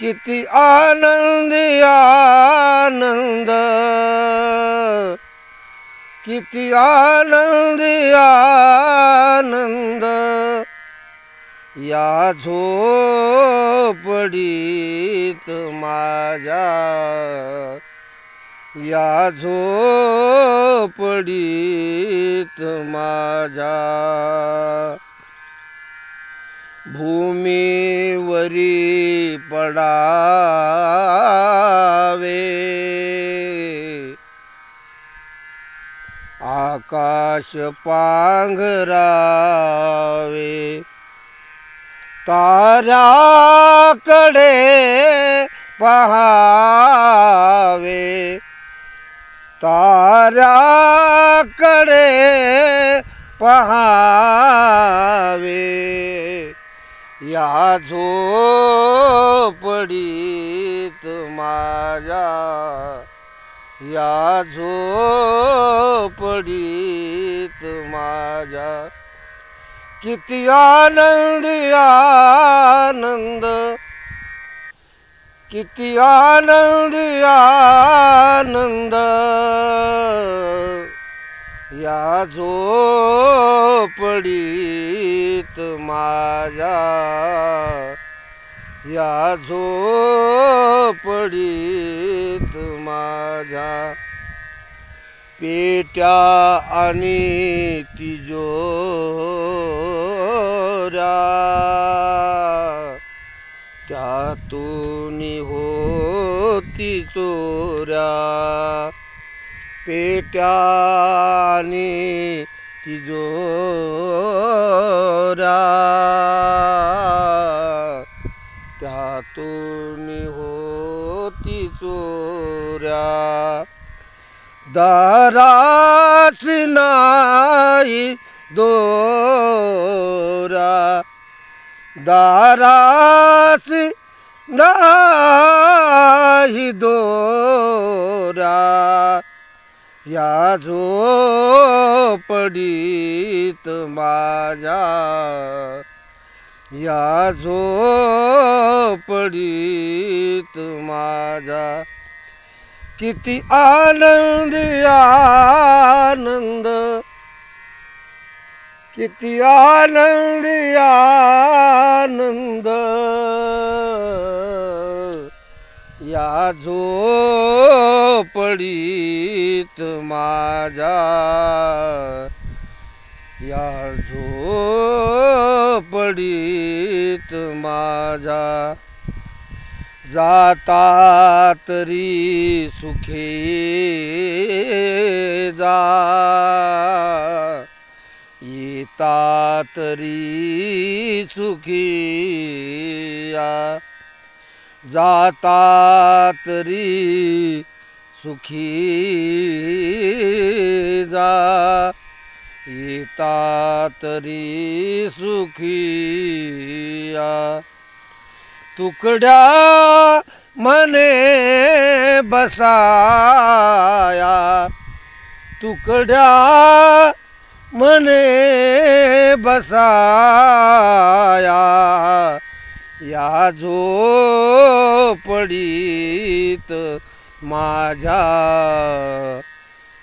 किती आनंदी आनंद. किती आनंदी आनंद. या झोपडीत माझ्या या झोपडीत माझ्या. भूमीवरी पडावे. आकाश पांघरावे. ताऱ्याकडे पहावे. ताऱ्याकडे पहावे. या झोपडीत माझ्या या झोपडीत माझ्या. किती आनंद आनंद किती आनंद आनंद. या झोपडीत माझ्या. या झोपडीत माझ्या पेट्या आणि तिजोऱ्या त्यातून होती चोऱ्या. पेट्या आणि तिजोऱ्या. त्यातून होती चोऱ्या. दाराच नाही दोरा. दाराच नाही दोरा. या झोपडीत माझ्या या झोपडीत माझा किती आनंद आनंद. किती आनंद आनंद. या झोपडीत माझा या जो पडी माझा जाता तरी सुखे जा. येता तरी सुखी या. जाता तरी सुखी जा. येता तरी सुखी या. तुकड्या मने बसाया. तुकड्या मने बसाया. या झोपडीत माझ्या.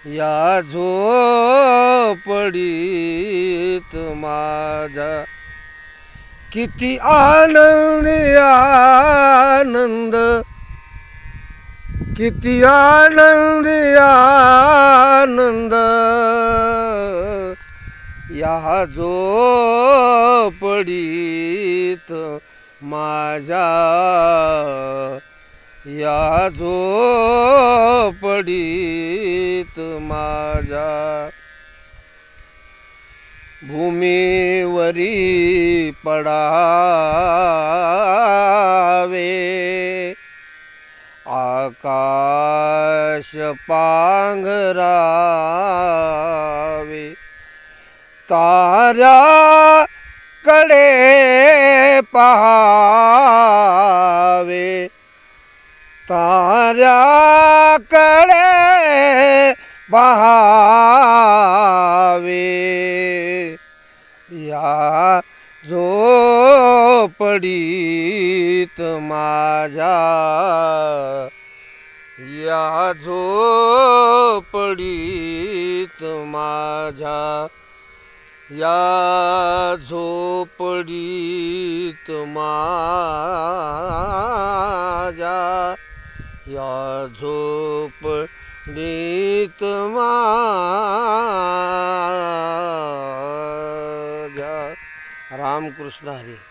या झोपडीत माझ्या. किती आनंद आनंद. किती आनंद आनंद. या जो पडीत माझ्या या जो पडीत माझ्या. भूमीवरी पडावे. आकाश पांघरावे कडे पहावे. तारा कडे पहा झोपडीत माझ्या. या झोपडीत माझ्या. या झोपडीत माझ्या. या झोपडीत माझ्या. रामकृष्ण हरी.